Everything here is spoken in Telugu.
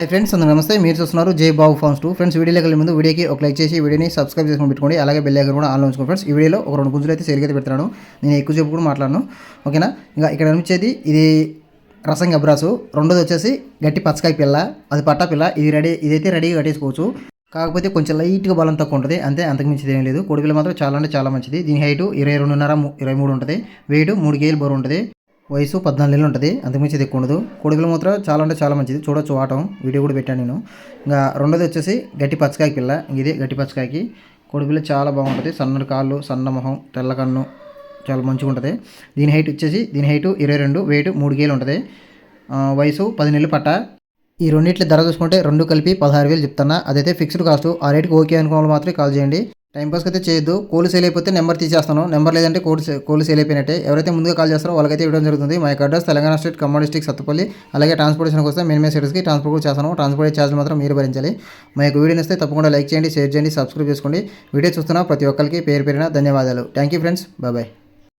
హై ఫ్రెండ్స్ అందరూ నమస్తే. మీరు చూస్తున్నారు జై బాబు ఫార్మ్స్ టూ. ఫ్రెండ్స్ వీడియోకి వెళ్ళే ముందు వీడియోకి ఒక లైక్ చేసి వీడియోని సబ్స్క్రైబ్ చేసుకుని పెట్టుకోండి. అలాగే బెల్ ఐకన్ కూడా ఆన్ ఉంచుకోండి. ఫ్రెండ్స్ ఈ వీడియోలో ఒక రెండు గుంజులు అయితే సేల్కి అయితే పెడతాను నేను ఎక్కువ సేపు కూడా మాట్లాడను. ఓకేనా ఇంకా ఇక్కడ అనిపించేది ఇది రసం గబ్రాసు రెండోది వచ్చేసి గట్టి పచ్చకాయ పిల్ల. అది పట్టా పిల్ల. ఇది రెడీ ఇదైతే రెడీగా కట్టేసుకోవచ్చు. కాకపోతే కొంచెం లైట్గా బలం తక్కువ ఉంటుంది. అంతే అంతకు మించిది ఏం లేదు. కోడిపిల్ల మాత్రం చాలా అంటే చాలా మంచిది. దీని హైట్ ఇరవై రెండున్నర ఇరవై మూడు ఉంటుంది. వెయిట్ మూడు కేజీలు బరువు ఉంటుంది. వయసు పద్నాలుగు నెలలు ఉంటుంది. అంతకుమించి ఎక్కువ ఉండదు. కొడుకులు మాత్రం చాలా అంటే చాలా మంచిది. చూడొచ్చు వాటం వీడియో కూడా పెట్టాను నేను. ఇంకా రెండోది వచ్చేసి గట్టి పచ్చకాయ పిల్ల. ఇది గట్టి పచ్చకాయకి. కొడుకులు చాలా బాగుంటుంది. సన్నటి కాళ్ళు సన్న మొహం తెల్ల కన్ను చాలా మంచిగా ఉంటుంది. దీని హైట్ వచ్చేసి దీని హైట్ ఇరవై రెండు వెయిట్ మూడు కేలు ఉంటుంది. వయసు పది నెలలు పట్ట. ఈ రెండింటి ధర చూసుకుంటే రెండు కలిపి పదహారు వేలు చెప్తున్నా. అదైతే ఫిక్స్డ్ కాస్ట్ ఆ రేటుకి ఓకే అనుకోవాలి మాత్రం మాత్రమే కాల్ చేయండి. టైం పాస్కి అయితే చేయొద్దు. కోళ్ళు సేల్ అయిపోతే నెంబర్ తీసేస్తాను. నెంబర్ లేదంటే కోడి సే- సేల్ అయిపోయినట్టే. ఎవరైతే ముందుగా కాల్ చేస్తారో వాళ్ళకైతే ఇవ్వడం జరుగుతుంది. మా యొక్క address Telangana state Khammam district Sathupalli. అలాగే ట్రాన్స్పోర్టేషన్కి వస్తే మినిమం సీట్స్కి ట్రాన్స్పోర్ట్ చేస్తాను. ట్రాన్స్పోర్ట్ ఛార్జ్ మాత్రం మీరు భరించాలి. మా యొక్క వీడియోని వస్తే తప్పకుండా లైక్ చేయండి షేర్ చేయండి సబ్స్క్రైబ్ చేసుకోండి. వీడియో చూస్తున్న ప్రతి ఒక్కరికి పేరు పేరిన ధన్యవాదాలు. Thank you friends. బాయ్.